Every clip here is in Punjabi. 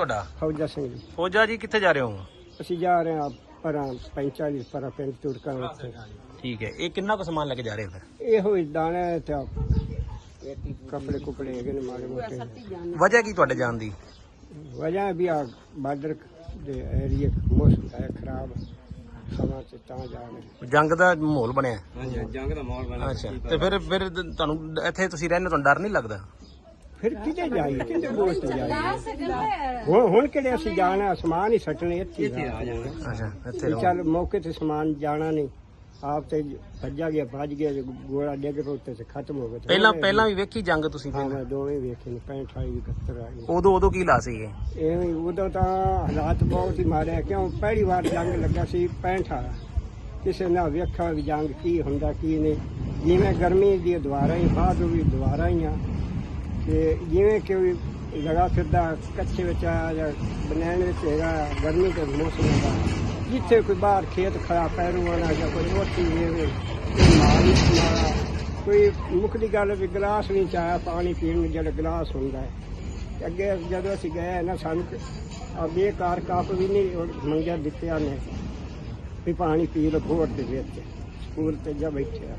ਤੁਹਾਡਾ? ਫੌਜਾ ਸਿੰਘ ਜੀ। ਫੌਜਾ ਜੀ ਕਿੱਥੇ ਜਾ ਰਹੇ ਹੋ? ਅਸੀਂ ਜਾ ਰਹੇ ਹਾਂ ਪਰਾਂ 45 ਪਰਾਂ ਪਿੰਡ ਤੁਰਕਾਂ ਉੱਤੇ ਠੀਕ ਹੈ। ਇਹ ਕਿੰਨਾ ਕੁ ਸਮਾਨ ਲੈ ਕੇ ਜਾ ਰਹੇ ਹੋ ਫਿਰ? ਇਹੋ ਹੀ ਦਾਣੇ ਤੇ ਕੱਪੜੇ ਕੁਪੜੇ ਹੈਗੇ ਨੇ ਮਾੜੇ ਮੋਟੇ। ਵਜ੍ਹਾ ਕੀ ਤੁਹਾਡੇ ਜਾਣ ਦੀ? ਵਜ੍ਹਾ ਵੀ ਆ ਬਾਰਡਰ ਦੇ ਏਰੀਏ ਮੌਸਮ ਹੈ ਖਰਾਬ ਸਮਾਂ ਤੇ ਤਾਂ ਜਾ ਰਹੇ ਜੰਗ ਦਾ ਮਾਹੌਲ ਬਣਿਆ। ਹਾਂਜੀ ਜੰਗ ਦਾ ਮਾਹੌਲ ਬਣਾ ਅੱਛਾ। ਤੇ ਫਿਰ ਫਿਰ ਤੁਹਾਨੂੰ ਇੱਥੇ ਤੁਸੀਂ ਰਹਿੰਦੇ ਤੁਹਾਨੂੰ ਡਰ ਨਹੀਂ ਲੱਗਦਾ? ਫਿਰ ਕਿਤੇ ਜਾਈਏ ਕਿਤੇ ਦੋਸਤ ਜਾਈਏ ਹੁਣ ਹੁਣ ਕਿਹੜੇ ਅਸੀਂ ਜਾਣਾ ਸਮਾਨ ਹੀ ਸੱਟਣੇ ਇੱਥੇ ਹੀ ਆ ਜਾਣਾ। ਅੱਛਾ ਇੱਥੇ ਵੀ ਰਹੋ। ਚੱਲ ਮੌਕੇ ਤੇ ਸਮਾਨ ਜਾਣਾ ਨਹੀਂ। ਆਪ ਤੇ ਭੱਜਾ ਗਿਆ ਭੱਜ ਗਿਆ ਜੇ ਗੋਲਾ ਡਿੱਗ ਪਿਆ ਉੱਤੇ ਤੇ ਖਤਮ ਹੋ ਗਿਆ। ਤੇ ਪਹਿਲਾਂ ਉਹਨੇ- ਪਹਿਲਾਂ ਵੀ ਵੇਖੀ ਜੰਗ ਤੁਸੀਂ ਹਾਂ ਪਹਿਲਾਂ ਮੈਂ ਦੋਵੇਂ ਵੇਖੇ ਨੇ 65 28 71 ਆ ਗਏ ਉਦੋਂ ਉਦੋਂ ਕੀ ਲਾ ਸੀਗੇ ਐਵੇਂ ਹੀ ਉਦੋਂ ਤਾਂ ਹਾਲਾਤ ਬਹੁਤ ਹੀ ਮਾੜੇ ਆ, ਕਿਉਂ? ਪਹਿਲੀ ਵਾਰ ਜੰਗ ਲੱਗਾ ਸੀ 65 ਵਾਲਾ। ਕਿਸੇ ਨੇ ਵੇਖਿਆ ਵੀ ਜੰਗ ਕੀ ਹੁੰਦਾ ਕੀ ਨਹੀਂ। ਜਿਵੇਂ ਗਰਮੀ ਦੀ ਦੁਆਰਾ ਹੀ ਬਾਅਦ ਵੀ ਦੁਆਰਾ ਹੀ ਆ। ਤੇ ਜਿਵੇਂ ਕਿ ਵੀ ਲਗਾ ਫਿਰਦਾ, ਕੱਚੇ ਵਿੱਚ ਆ ਜਾਂ ਬਨੈਣ ਵਿੱਚ ਹੈਗਾ, ਗਰਮੀ ਦੇ ਮੌਸਮ ਹੈਗਾ, ਜਿੱਥੇ ਕੋਈ ਬਾਹਰ ਖੇਤ ਖੜਾ, ਪੈਰੂ ਵਾਲਾ ਜਾਂ ਕੋਈ ਹੋਰ ਵੇਵੇ ਕੋਈ ਕੋਈ ਮੁੱਖ ਦੀ ਗੱਲ ਵੀ ਗਲਾਸ ਨਹੀਂ ਚਾਇਆ ਪਾਣੀ ਪੀਣ ਨੂੰ ਜਿਹੜਾ ਗਲਾਸ ਹੁੰਦਾ ਹੈ। ਅੱਗੇ ਜਦੋਂ ਅਸੀਂ ਗਏ ਨਾ ਸਾਨੂੰ ਆ ਬੇਕਾਰ ਕੱਪ ਵੀ ਨਹੀਂ ਮੰਗਿਆ, ਦਿੱਤਿਆ ਨੇ, ਵੀ ਪਾਣੀ ਪੀ ਲਓ ਘੋਟ ਦੇ ਵਿੱਚ, ਸਕੂਲ ਤੇ ਜਾ ਬੈਠਿਆ।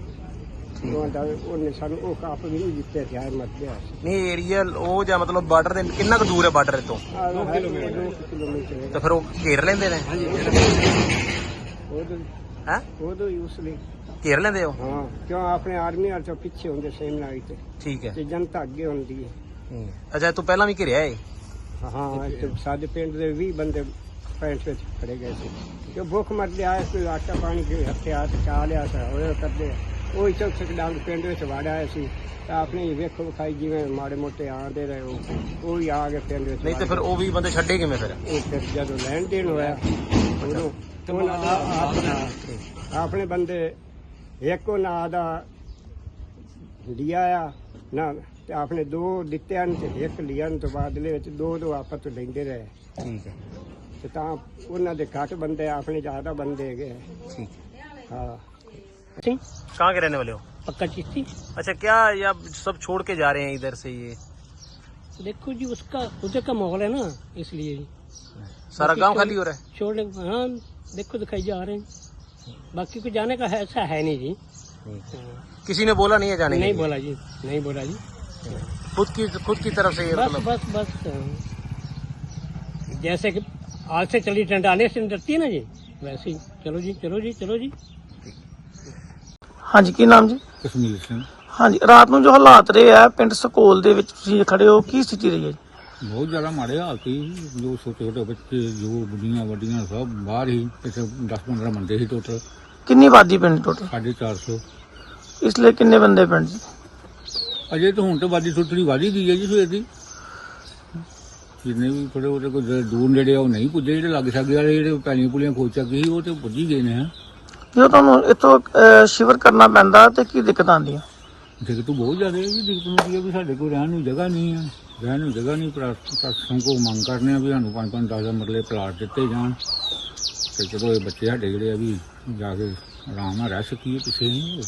ਉਹ ਦਾ ਉਹਨੇ ਸਾਨੂੰ ਉਹ ਕੱਪ ਵੀ ਨਹੀਂ ਦਿੱਤੇ ਤੇ ਆਏ ਮਰ ਗਿਆ ਨਹੀਂ ਏਰੀਆ ਉਹ ਜਾਂ ਮਤਲਬ ਬਾਰਡਰ ਦੇ ਕਿੰਨਾ ਕੁ ਦੂਰ ਹੈ ਬਾਰਡਰ ਤੋਂ 2 ਕਿਲੋਮੀਟਰ। 2 ਕਿਲੋਮੀਟਰ ਤੇ ਫਿਰ ਉਹ ਘੇਰ ਲੈਂਦੇ ਨੇ? ਉਦੋਂ ਹੈ? ਉਦੋਂ ਹੀ ਉਸ ਲਈ। ਘੇਰ ਲੈਂਦੇ ਹੋ ਹਾਂ ਕਿਉਂ ਆਪਣੇ ਆਰਮੀ ਵਾਲੇ ਤੋਂ ਪਿੱਛੇ ਹੁੰਦੇ ਸੇਮਨਾਈ ਤੇ। ਠੀਕ ਹੈ। ਤੇ ਜਨਤਾ ਅੱਗੇ ਹੁੰਦੀ ਹੈ। ਹੂੰ। ਅੱਛਾ ਤੂੰ ਪਹਿਲਾਂ ਵੀ ਘਿਰਿਆ ਏ ਹਾਂ ਤੇ ਸਾਡੇ ਪਿੰਡ ਦੇ 20 ਬੰਦੇ ਪੈਂਟ ਵਿੱਚ ਖੜੇ ਗਏ ਸੀ। ਜੋ ਭੁੱਖ ਮਰਦੇ ਆਏ ਕੋਈ ਆਟਾ ਪਾਣੀ ਕੇ ਹੱਥਿਆ ਤੇ ਚਾ ਲਿਆ ਸੀ ਉਹ ਕਰਦੇ ਉਹ ਹੀ ਚੌਕ ਚੌਕ ਡਾਂਗ ਪਿੰਡ ਵਿੱਚ ਵੜ ਆਏ ਸੀ। ਤਾਂ ਆਪਣੇ ਹੀ ਵੇਖੋ ਵਿਖਾਈ ਜਿਵੇਂ ਮਾੜੇ ਮੋਟੇ ਆਂਦੇ ਰਹੇ ਉਹ। ਉਹ ਹੀ ਆ ਗਏ ਪਿੰਡ ਵਿੱਚ ਨਹੀਂ ਤੇ ਫਿਰ ਉਹ ਵੀ ਬੰਦੇ ਛੱਡੇ ਕਿਵੇਂ ਫਿਰ? ਉਹ ਫਿਰ ਜਦੋਂ ਲੈਣ ਦੇਣ ਹੋਇਆ ਉਦੋਂ ਆਪਣੇ ਆਪਣੇ ਬੰਦੇ ਇੱਕੋ ਨਾਂ ਦਾ ਲਿਆ ਆ ਨਾ ਤੇ ਆਪਣੇ ਦੋ ਦਿੱਤਿਆਂ ਨੇ ਤੇ ਇੱਕ ਲਿਆ ਤੋਂ ਬਾਦਲੇ ਵਿੱਚ ਦੋ ਦੋ ਆਪਸ ਵਿੱਚ ਲੈਂਦੇ ਰਹੇ। ਠੀਕ ਹੈ। ਤੇ ਤਾਂ ਉਹਨਾਂ ਦੇ ਘੱਟ ਬੰਦੇ ਆਪਣੇ ਜ਼ਿਆਦਾ ਬੰਦੇ ਹੈਗੇ ਹਾਂ। कहाँ के रहने वाले हो? पक्का चिश्ती। अच्छा क्या ये आप सब छोड़ के जा रहे हैं इधर से ये? देखो जी उसका उधर का माहौल है ना इसलिए। सारा गाँव खाली हो रहा है? छोड़ने हाँ देखो दिखाई जा रहे हैं। बाकी को जाने का है ऐसा है नहीं जी। हाँ, किसी ने बोला नहीं है जाने नहीं बोला जी नहीं बोला जी। खुद की खुद की तरफ़ से ये बस मतलब बस बस हाँ। जैसे कि आज से चली डंडाने से डरती है ना जी। वैसे ही। चलो जी चलो जी चलो जी। ਹਾਂਜੀ ਕੀ ਨਾਮ ਜੀ? ਕਸ਼ਮੀਰ ਸਿੰਘ। ਹਾਂਜੀ ਰਾਤ ਨੂੰ ਜੋ ਹਾਲਾਤ ਰਹੇ ਆ ਪਿੰਡ ਸਕੋਲ ਦੇ ਵਿੱਚ ਤੁਸੀਂ ਖੜੇ ਹੋ ਕੀ ਸਥਿਤੀ ਰਹੀ ਹੈ ਜੀ? ਬਹੁਤ ਜ਼ਿਆਦਾ ਮਾੜੇ ਹਾਲਤ ਸੀ। ਜੋ ਛੋਟੇ ਛੋਟੇ ਬੱਚੇ ਜੋ ਬੁੱਢੀਆਂ ਵੱਡੀਆਂ ਸਭ ਬਾਹਰ ਹੀ ਇੱਥੇ 10 15 ਬੰਦੇ ਸੀ ਟੋਟਲ। ਕਿੰਨੀ ਆਬਾਦੀ ਪਿੰਡ ਟੋਟਲ? 450 ਇਸ ਲਈ ਕਿੰਨੇ ਬੰਦੇ ਪਿੰਡ ਜੀ ਅਜੇ ਤਾਂ ਹੁਣ ਤਾਂ ਵਾਦੀ ਥੋੜੀ ਵਾਦੀ ਗਈ ਹੈ ਜੀ ਸਵੇਰ ਦੀ। ਜਿੰਨੇ ਵੀ ਥੋੜੇ ਉਹਦੇ ਕੋਈ ਦ- ਦੂਰ ਨੇੜੇ ਆ ਉਹ ਨਹੀਂ ਪੁੱਜੇ। ਜਿਹੜੇ ਲੱਗ ਸਕਦੇ ਵਾਲੇ ਜਿਹੜੇ ਪੈਲੀਆਂ ਪੁਲੀਆਂ ਖੋਚ ਚੱਕੀ ਸੀ ਉਹ ਤੇ ਪੁੱਜੀ ਗਏ ਨੇ ਜਦੋਂ ਤੁਹਾਨੂੰ ਇੱਥੋਂ ਅਹ, ਸ਼ਿਵਰ ਕਰਨਾ ਪੈਂਦਾ ਤੇ ਕੀ ਦਿੱਕਤ ਆਉਂਦੀ ਹੈ ਦਿੱਕਤ ਤਾਂ ਬਹੁਤ ਜ਼ਿਆਦਾ ਹੈ ਜੀ ਦਿੱਕਤ ਨੂੰ ਕੀ ਹੈ ਵੀ ਸਾਡੇ ਕੋਲ ਰਹਿਣ ਨੂੰ ਜਗ੍ਹਾ ਨਹੀਂ ਹੈ। ਰਹਿਣ ਨੂੰ ਜਗ੍ਹਾ ਨਹੀਂ ਪ੍ਰਸ਼ਾਸਨ ਕੋ ਮੰਗ ਕਰਨੇ ਆ ਵੀ ਸਾਨੂੰ ਪੰਜ ਪੰਜ 10 ਮਰਲੇ ਪਲਾਟ ਦਿੱਤੇ ਜਾਣ। ਤੇ ਚਲੋ ਇਹ ਬੱਚੇ ਸਾਡੇ ਜਿਹੜੇ ਆ ਵੀ ਜਾ ਕੇ ਆਰਾਮ ਨਾਲ ਰਹਿ ਸਕੀਏ ਪਿੱਛੇ ਨਹੀਂ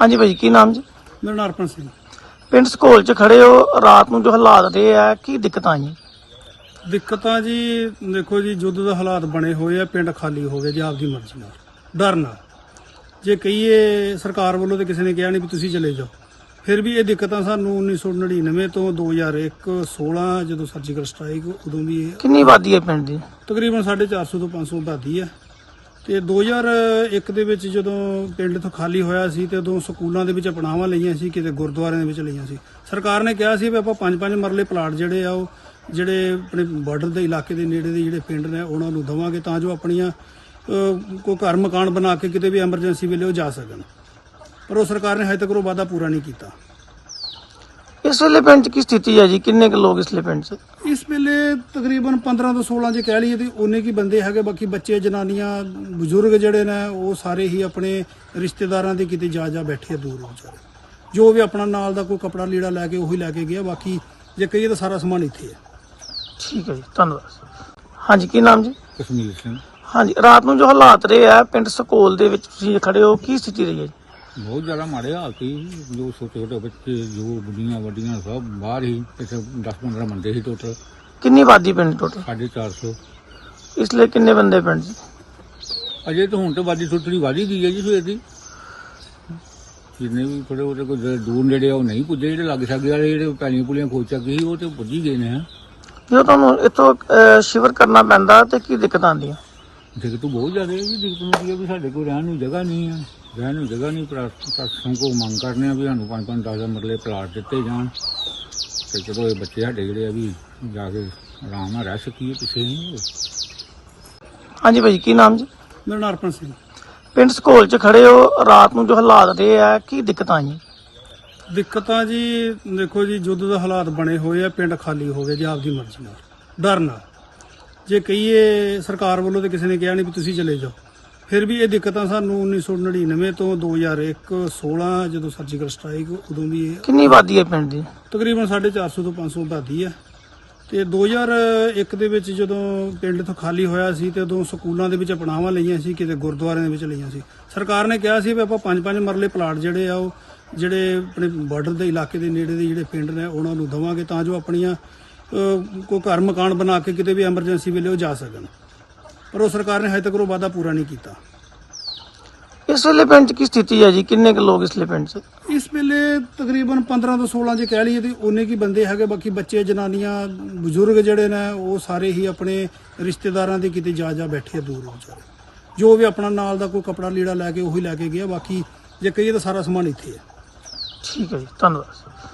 ਹਾਂਜੀ ਭਾਈ ਕੀ ਨਾਮ ਜੀ? ਮੇਰਾ ਨਾਮ ਅਰਪਣ ਸਿੰਘ। ਪਿੰਡ ਸਕੋਲ 'ਚ ਖੜੇ ਹੋ ਰਾਤ ਨੂੰ ਜੋ ਹਾਲਾਤ ਰਹੇ ਆ ਕੀ ਦਿੱਕਤ ਆਈਆਂ? ਦਿੱਕਤਾਂ ਜੀ ਦੇਖੋ ਜੀ ਜੁੱਧ ਦੇ ਹਾਲਾਤ ਬਣੇ ਹੋਏ ਆ ਪਿੰਡ ਖਾਲੀ ਹੋ ਗਏ ਜੀ ਆਪਦੀ ਮਰਜ਼ੀ ਨਾਲ। ਡਰ ਨਾਲ। ਜੇ ਕਹੀਏ ਸਰਕਾਰ ਵੱਲੋਂ ਤੇ ਕਿਸੇ ਨੇ ਕਿਹਾ ਨਹੀਂ ਵੀ ਤੁਸੀਂ ਚਲੇ ਜਾਓ ਫਿਰ ਵੀ ਇਹ ਦਿੱਕਤਾਂ ਸਾਨੂੰ 1999 ਤੋਂ 2001 16 ਜਦੋਂ ਸਰਜੀਕਲ ਸਟ੍ਰਾਈਕ ਉਦੋਂ ਵੀ ਇਹ ਕਿੰਨੀ ਆਬਾਦੀ ਹੈ ਪਿੰਡ ਦੀ? ਤਕਰੀਬਨ 450 ਤੋਂ 500 ਆਬਾਦੀ ਹੈ। ਤੇ 2001 ਦੇ ਵਿੱਚ ਜਦੋਂ ਪਿੰਡ ਤੋਂ ਖਾਲੀ ਹੋਇਆ ਸੀ ਤੇ ਉਦੋਂ ਸਕੂਲਾਂ ਦੇ ਵਿੱਚ ਅਪਣਾਵਾਂ ਲਈਆਂ ਸੀ ਕਿਤੇ ਗੁਰਦੁਆਰਿਆਂ ਦੇ ਵਿੱਚ ਲਈਆਂ ਸੀ। ਸਰਕਾਰ ਨੇ ਕਿਹਾ ਸੀ ਵੀ ਆਪਾਂ ਪੰਜ ਪੰਜ ਮਰਲੇ ਪਲਾਟ ਜਿਹੜੇ ਆ ਉਹ ਜਿਹੜੇ ਆਪਣੇ ਬਾਰਡਰ ਦੇ ਇਲਾਕੇ ਦੇ ਨੇੜੇ ਦੇ ਜਿਹੜੇ ਪਿੰਡ ਨੇ ਉਹਨਾਂ ਨੂੰ ਦਵਾਂਗੇ ਤਾਂ ਜੋ ਆਪਣੀਆਂ ਕੋਈ ਘਰ ਮਕਾਨ ਬਣਾ ਕੇ ਕਿਤੇ ਵੀ ਐਮਰਜੈਂਸੀ ਵੇਲੇ ਉਹ ਜਾ ਸਕਣ। ਪਰ ਉਹ ਸਰਕਾਰ ਨੇ ਹਜੇ ਤੱਕ ਉਹ ਵਾਅਦਾ ਪੂਰਾ ਨਹੀਂ ਕੀਤਾ। ਇਸ ਵੇਲੇ ਪਿੰਡ 'ਚ ਕੀ ਸਥਿਤੀ ਹੈ ਜੀ? ਕਿੰਨੇ ਕੁ ਲੋਕ ਇਸ ਵੇਲੇ ਪਿੰਡ 'ਚ? ਇਸ ਵੇਲੇ ਤਕਰੀਬਨ 15 ਤੋਂ 16 ਜੇ ਕਹਿ ਲਈਏ ਤੇ ਉਹਨੇ ਕੀ ਬੰਦੇ ਹੈਗੇ ਬਾਕੀ ਬੱਚੇ ਜਨਾਨੀਆਂ ਬਜ਼ੁਰਗ ਜਿਹੜੇ ਨੇ ਉਹ ਸਾਰੇ ਹੀ ਆਪਣੇ ਰਿਸ਼ਤੇਦਾਰਾਂ ਦੇ ਕਿਤੇ ਜਾ ਜਾ ਬੈਠੇ ਦੂਰ ਵਿਚਾਰੇ ਜੋ ਵੀ ਆਪਣਾ ਨਾਲ ਦਾ ਕੋਈ ਕਪੜਾ ਲੀੜਾ ਲੈ ਕੇ ਉਹੀ ਲੈ ਕੇ ਗਿਆ ਬਾਕੀ ਜੇ ਕਹੀਏ ਤਾਂ ਸਾਰਾ ਸਮਾਨ ਇੱਥੇ ਹੈ। ਠੀਕ ਹੈ ਜੀ ਧੰਨਵਾਦ। ਹਾਂਜੀ ਕੀ ਨਾਮ ਜੀ? ਕਸ਼ਮੀਰ ਸਿੰਘ। ਹਾਂਜੀ ਰਾਤ ਨੂੰ ਜੋ ਹਾਲਾਤ ਰਹੇ ਆ ਪਿੰਡ ਸਕੋਲ ਦੇ ਵਿੱਚ ਤੁਸੀਂ ਖੜੇ ਹੋ ਕੀ ਸਥਿਤੀ ਰਹੀ ਹੈ ਜੀ? ਬਹੁਤ ਜ਼ਿਆਦਾ ਮਾੜੇ ਹਾਲਤ ਸੀ। ਜੋ ਛੋਟੇ ਛੋਟੇ ਬੱਚੇ ਜੋ ਬੁੱਢੀਆਂ ਵੱਡੀਆਂ ਸਭ ਬਾਹਰ ਹੀ ਇੱਥੇ 10 15 ਬੰਦੇ ਸੀ ਟੋਟਲ ਕਿੰਨੀ ਆਬਾਦੀ ਪਿੰਡ ਟੋਟਲ 450 ਇਸ ਲਈ ਕਿੰਨੇ ਬੰਦੇ ਪਿੰਡ 'ਚ ਅਜੇ ਤਾਂ ਹੁਣ ਤਾਂ ਵਾਦੀ ਥੋੜੀ ਵਾਦੀ ਗਈ ਹੈ ਜੀ ਸਵੇਰ ਦੀ। ਜਿੰਨੇ ਵੀ ਥੋੜੇ ਉਹਦੇ ਕੋਈ ਜਿਹੜੇ ਦੂਰ ਨੇੜੇ ਆ ਉਹ ਨਹੀਂ ਪੁੱਜੇ ਜਿਹੜੇ ਲੱਗ ਸਕਦੇ ਵਾਲੇ ਜਿਹੜੇ ਪੈਲੀਆਂ ਪੁਲੀਆਂ ਖੋਚਾ ਗਈ ਉਹ ਤੇ ਪੁੱਜੀ ਗਏ ਨੇ ਹਾਂ। ਜਦੋਂ ਤੁਹਾਨੂੰ ਇੱਥੋਂ ਅਹ, ਸ਼ਿਵਰ ਕਰਨਾ ਪੈਂਦਾ ਤੇ ਕੀ ਦਿੱਕਤ ਆਉਂਦੀ ਹੈ ਦਿੱਕਤ ਬਹੁਤ ਜ਼ਿਆਦਾ ਹੈ ਜੀ ਦਿੱਕਤ ਹੁੰਦੀ ਹੈ ਵੀ ਸਾਡੇ ਕੋਲ ਰਹਿਣ ਨੂੰ ਜਗ੍ਹਾ ਨਹੀਂ ਹੈ ਰਹਿਣ ਨੂੰ ਜਗ੍ਹਾ ਨਹੀਂ ਪ੍ਰਸ਼ਾਸਨ ਕੋ ਮੰਗ ਕਰਨੇ ਆ ਵੀ ਸਾਨੂੰ ਪੰਜ ਪੰਜ 10 ਮਰਲੇ ਪਲਾਟ ਦਿੱਤੇ ਜਾਣ। ਤੇ ਚਲੋ ਇਹ ਬੱਚੇ ਸਾਡੇ ਜਿਹੜੇ ਆ ਵੀ ਜਾ ਕੇ ਆਰਾਮ ਨਾਲ ਰਹਿ ਸਕੀਏ ਪਿੱਛੇ ਨਹੀਂ ਹਾਂਜੀ ਭਾਈ ਕੀ ਨਾਮ ਜੀ? ਮੇਰਾ ਨਾਮ ਅਰਪਣ ਸਿੰਘ। ਪਿੰਡ ਸਕੂਲ 'ਚ ਖੜੇ ਹੋ ਰਾਤ ਨੂੰ ਜੋ ਹਾਲਾਤ ਰਹੇ ਆ ਕੀ ਦਿੱਕਤਾਂ ਆਈਆਂ? ਦਿੱਕਤਾਂ ਜੀ ਦੇਖੋ ਜੀ ਜੁੱਧ ਦੇ ਹਾਲਾਤ ਬਣੇ ਹੋਏ ਆ ਪਿੰਡ ਖਾਲੀ ਹੋ ਗਏ ਜੀ ਆਪਦੀ ਮਰਜ਼ੀ ਨਾਲ। ਡਰ ਨਾਲ। ਜੇ ਕਹੀਏ ਸਰਕਾਰ ਵੱਲੋਂ ਤੇ ਕਿਸੇ ਨੇ ਕਿਹਾ ਨਹੀਂ ਵੀ ਤੁਸੀਂ ਚਲੇ ਜਾਓ ਫਿਰ ਵੀ ਇਹ ਦਿੱਕਤਾਂ ਸਾਨੂੰ 1999 ਤੋਂ 2001 16 ਜਦੋਂ ਸਰਜੀਕਲ ਸਟ੍ਰਾਈਕ ਉਦੋਂ ਵੀ ਇਹ ਕਿੰਨੀ ਆਬਾਦੀ ਹੈ ਪਿੰਡ ਦੀ? ਤਕਰੀਬਨ 450 ਤੋਂ 500 ਆਬਾਦੀ ਹੈ। ਤੇ 2001 ਦੇ ਵਿੱਚ ਜਦੋਂ ਪਿੰਡ ਤੋਂ ਖਾਲੀ ਹੋਇਆ ਸੀ ਤੇ ਉਦੋਂ ਸਕੂਲਾਂ ਦੇ ਵਿੱਚ ਅਪਣਾਵਾਂ ਲਈਆਂ ਸੀ ਕਿਤੇ ਗੁਰਦੁਆਰਿਆਂ ਦੇ ਵਿੱਚ ਲਈਆਂ ਸੀ। ਸਰਕਾਰ ਨੇ ਕਿਹਾ ਸੀ ਵੀ ਆਪਾਂ ਪੰਜ ਪੰਜ ਮਰਲੇ ਪਲਾਟ ਜਿਹੜੇ ਆ ਉਹ ਜਿਹੜੇ ਆਪਣੇ ਬਾਰਡਰ ਦੇ ਇਲਾਕੇ ਦੇ ਨੇੜੇ ਦੇ ਜਿਹੜੇ ਪਿੰਡ ਨੇ ਉਹਨਾਂ ਨੂੰ ਦਵਾਂਗੇ ਤਾਂ ਜੋ ਆਪਣੀਆਂ ਕੋਈ ਘਰ ਮਕਾਨ ਬਣਾ ਕੇ ਕਿਤੇ ਵੀ ਐਮਰਜੈਂਸੀ ਵੇਲੇ ਉਹ ਜਾ ਸਕਣ। ਪਰ ਉਹ ਸਰਕਾਰ ਨੇ ਹਜੇ ਤੱਕ ਉਹ ਵਾਅਦਾ ਪੂਰਾ ਨਹੀਂ ਕੀਤਾ। ਇਸ ਵੇਲੇ ਪਿੰਡ ਕੀ ਸਥਿਤੀ ਹੈ ਜੀ? ਕਿੰਨੇ ਕੁ ਲੋਕ ਇਸ ਵੇਲੇ ਪਿੰਡ 'ਚ? ਇਸ ਵੇਲੇ ਤਕਰੀਬਨ 15 ਤੋਂ 16 ਜੇ ਕਹਿ ਲਈਏ ਤੇ ਉਹਨੇ ਕੀ ਬੰਦੇ ਹੈਗੇ ਬਾਕੀ ਬੱਚੇ ਜਨਾਨੀਆਂ ਬਜ਼ੁਰਗ ਜਿਹੜੇ ਨੇ ਉਹ ਸਾਰੇ ਹੀ ਆਪਣੇ ਰਿਸ਼ਤੇਦਾਰਾਂ ਦੇ ਕਿਤੇ ਜਾ ਜਾ ਬੈਠੇ ਦੂਰ ਵਿਚਾਰੇ ਜੋ ਵੀ ਆਪਣਾ ਨਾਲ ਦਾ ਕੋਈ ਕਪੜਾ ਲੀੜਾ ਲੈ ਕੇ ਉਹੀ ਲੈ ਕੇ ਗਿਆ ਬਾਕੀ ਜੇ ਕਹੀਏ ਤਾਂ ਸਾਰਾ ਸਮਾਨ ਇੱਥੇ ਹੈ। ਠੀਕ ਹੈ ਜੀ ਧੰਨਵਾਦ।